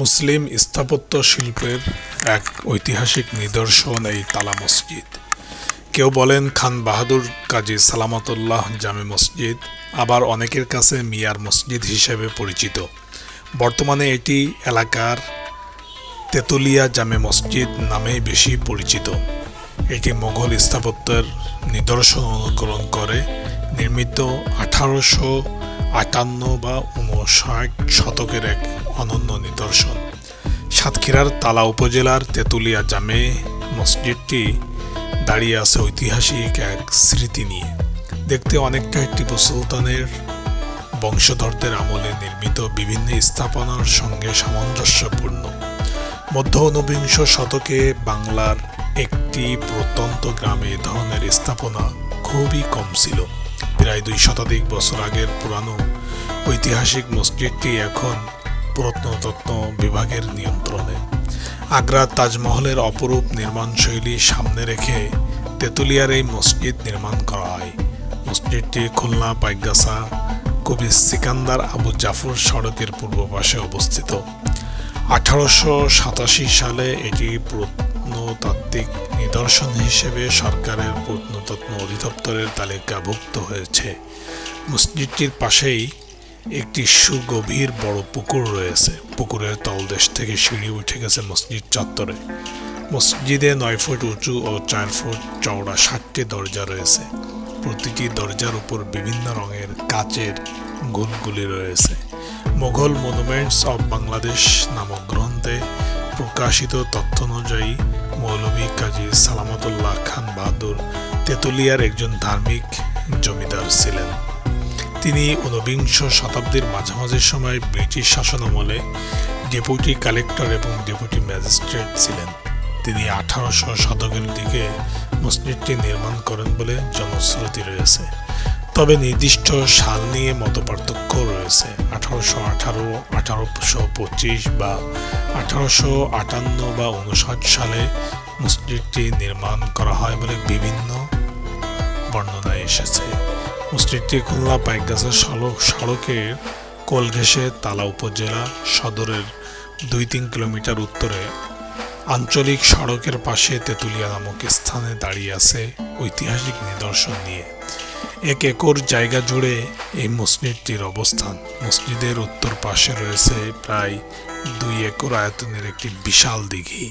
মুসলিম স্থাপত্য শিল্পের এক ঐতিহাসিক নিদর্শন এই তালা মসজিদ। কেউ বলেন খান বাহাদুর কাজী সালামতুল্লাহ জামে মসজিদ, আবার অনেকের কাছে মিয়ার মসজিদ হিসেবে পরিচিত। বর্তমানে এটি এলাকার তেতুলিয়া জামে মসজিদ নামেই বেশি পরিচিত। এটি মোগল স্থাপত্যের নিদর্শন অনুকরণ করে, নির্মিত আঠারোশো আটান্ন বা উনষাট শতকের এক অনন্য নিদর্শন। সাতক্ষীরার তালা উপজেলার তেতুলিয়া জামে মসজিদটি দাঁড়িয়ে আছে ঐতিহাসিক এক স্মৃতি নিয়ে। দেখতে অনেকটা টিপু সুলতানের বংশধরদের আমলে নির্মিত বিভিন্ন স্থাপনার সঙ্গে সামঞ্জস্যপূর্ণ। মধ্য ঊনবিংশ শতকে বাংলার একটি প্রত্যন্ত গ্রামে ধরনের স্থাপনা খুবই কম ছিল। প্রায় দুই শতাধিক বছর আগের পুরানো ঐতিহাসিক মসজিদটি এখন প্রত্নতত্ত্ব বিভাগের নিয়ন্ত্রণে। আগ্রার তাজমহলের অপরূপ নির্মাণশৈলী সামনে রেখে তেতুলিয়ার এই মসজিদ নির্মাণ করা হয়। মসজিদটি খুলনা পাইগাসা কবি সিকান্দার আবু জাফর সড়কের পূর্ব পাশে অবস্থিত। আঠারোশো সাতাশি সালে এটি প্রত্নতাত্ত্বিক নিদর্শন হিসেবে সরকারের প্রত্নতত্ত্ব অধিদপ্তরের তালিকাভুক্ত হয়েছে। মসজিদটির পাশেই একটি সুগভীর বড় পুকুর রয়েছে। পুকুরের তলদেশ থেকে সিঁড়ি উঠে গেছে মসজিদ চত্বরে। মসজিদে নয় ফুট উঁচু ও চার ফুট চওড়া ষাটটি দরজা রয়েছে। প্রতিটি দরজার উপর বিভিন্ন রঙের কাচের গুলগুলি রয়েছে। মোগল মনুমেন্টস অব বাংলাদেশ নামক গ্রন্থে প্রকাশিত তথ্য অনুযায়ী মৌলভী কাজী সালামতুল্লাহ খান বাহাদুর তেতুলিয়ার একজন ধার্মিক জমিদার ছিলেন। তিনি ঊনবিংশ শতাব্দীর মাঝামাঝি সময় ব্রিটিশ শাসনামলে ডেপুটি কালেক্টর এবং ডেপুটি ম্যাজিস্ট্রেট ছিলেন। তিনি আঠারোশো শতকের দিকে মসজিদটি নির্মাণ করেন বলে জনশ্রুতি রয়েছে। তবে নির্দিষ্ট সাল নিয়ে মতপার্থক্য রয়েছে। আঠারোশো আঠারো, আঠারোশো পঁচিশ বা আঠারোশো আটান্ন বা উনষাট সালে মসজিদটি নির্মাণ করা হয় বলে বিভিন্ন বর্ণনায় এসেছে। মসজিদটি খুলনা পাইকগাছা সড়ক, সড়কের কোলঘেসে তালা উপজেলা সদরের দুই তিন কিলোমিটার উত্তরে আঞ্চলিক সড়কের পাশে তেঁতুলিয়া নামক স্থানে দাঁড়িয়ে আছে ঐতিহাসিক নিদর্শন নিয়ে। এক একর জায়গা জুড়ে এই মসজিদটির অবস্থান। মসজিদের উত্তর পাশে রয়েছে প্রায় দুই একর আয়তনের একটি বিশাল দিঘি।